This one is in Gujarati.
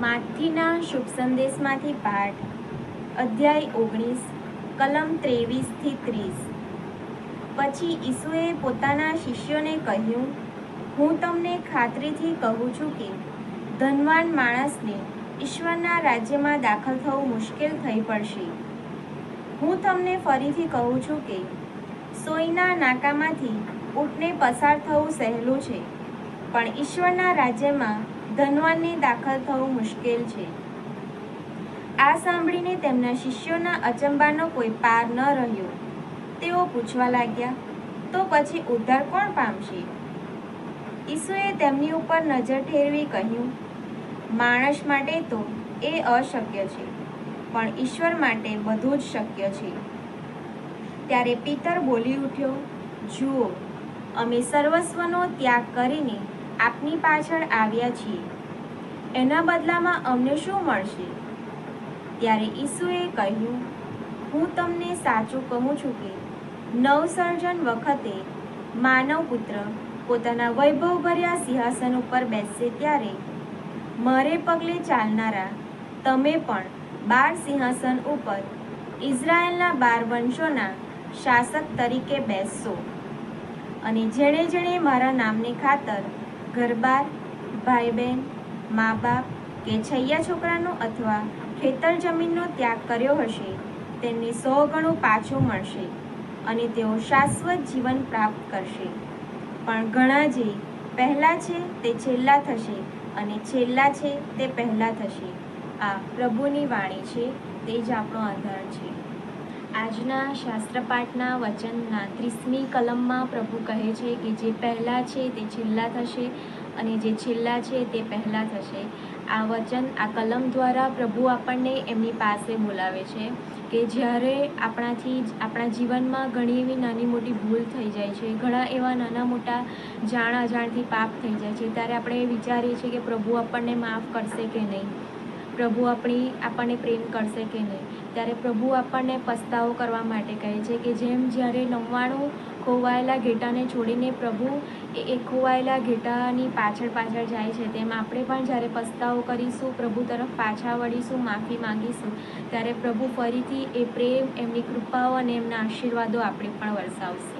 માથીના શુભ સંદેશમાંથી પાઠ, અધ્યાય ઓગણીસ, કલમ ત્રેવીસથી ત્રીસ. પછી ઈસુએ પોતાના શિષ્યોને કહ્યું, હું તમને ખાતરીથી કહું છું કે, ધનવાન માણસને ઈશ્વરના રાજ્યમાં દાખલ થવું મુશ્કેલ થઈ પડશે. હું તમને ફરીથી કહું છું કે, સોયના નાકામાંથી ઊંટને પસાર થવું સહેલું છે, પણ ઈશ્વરના રાજ્યમાં ધનવાનને દાખલ થવું મુશ્કેલ છે. આ સાંભળીને તેમના શિષ્યોના અચંબાનો કોઈ પાર ન રહ્યો. તેઓ પૂછવા લાગ્યા, તો પછી ઉદ્ધાર કોણ પામશે? ઈસુએ તેમની ઉપર નજર ઠેરવી કહ્યું, માણસ માટે તો એ અશક્ય છે, પણ ઈશ્વર માટે બધું જ શક્ય છે. ત્યારે પિતર બોલી ઉઠ્યો, જુઓ, અમે સર્વસ્વનો ત્યાગ કરીને આપની પાછળ આવ્યા છીએ. એના બદલામાં અમને શું મળશે? ત્યારે ઈસુએ કહ્યું, હું તમને સાચું કહું છું કે નવસર્જન વખતે માનવ પુત્ર પોતાના વૈભવભર્યા સિંહાસન ઉપર બેસશે ત્યારે મારે પગલે ચાલનારા તમે પણ બાર સિંહાસન ઉપર ઇઝરાયેલના બાર વંશોના શાસક તરીકે બેસશો. અને જેણે જેણે મારા નામની ખાતર ઘરબાર ભાઈ બહેન મા બાપ કે છૈયા છોકરાનો અથવા ખેતર જમીનનો ત્યાગ કર્યો હશે, તેમને સો ગણું પાછું મળશે અને તેઓ શાશ્વત જીવન પ્રાપ્ત કરશે. પણ ઘણા જે પહેલાં છે તે છેલ્લા થશે અને છેલ્લા છે તે પહેલાં થશે. આ પ્રભુની વાણી છે, તે જ આપણો આધાર છે. આજના શાસ્ત્રપાઠના વચનના ત્રીસમી કલમમાં પ્રભુ કહે છે કે જે પહેલાં છે તે છેલ્લા થશે અને જે છેલ્લા છે તે પહેલાં થશે. આ વચન, આ કલમ દ્વારા પ્રભુ આપણને એમની પાસે બોલાવે છે કે જ્યારે આપણાથી આપણા જીવનમાં ઘણી એવી નાની મોટી ભૂલ થઈ જાય છે, ઘણા એવા નાના મોટા જાણ અજાણથી પાપ થઈ જાય છે, ત્યારે આપણે વિચારીએ છીએ કે પ્રભુ આપણને માફ કરશે કે નહીં. પ્રભુ આપણી, આપણને પ્રેમ કરશે કે નહીં? ત્યારે પ્રભુ આપણને પસ્તાવો કરવા માટે કહે છે કે જેમ જ્યારે નવ્વાણું ખોવાયેલા ઘેટાને છોડીને પ્રભુ એ ખોવાયેલા ઘેટાની પાછળ પાછળ જાય છે, તેમ આપણે પણ જ્યારે પસ્તાવો કરીશું, પ્રભુ તરફ પાછા વળીશું, માફી માંગીશું, ત્યારે પ્રભુ ફરીથી એ પ્રેમ, એમની કૃપાઓ અને એમના આશીર્વાદો આપણે પણ વરસાવશે.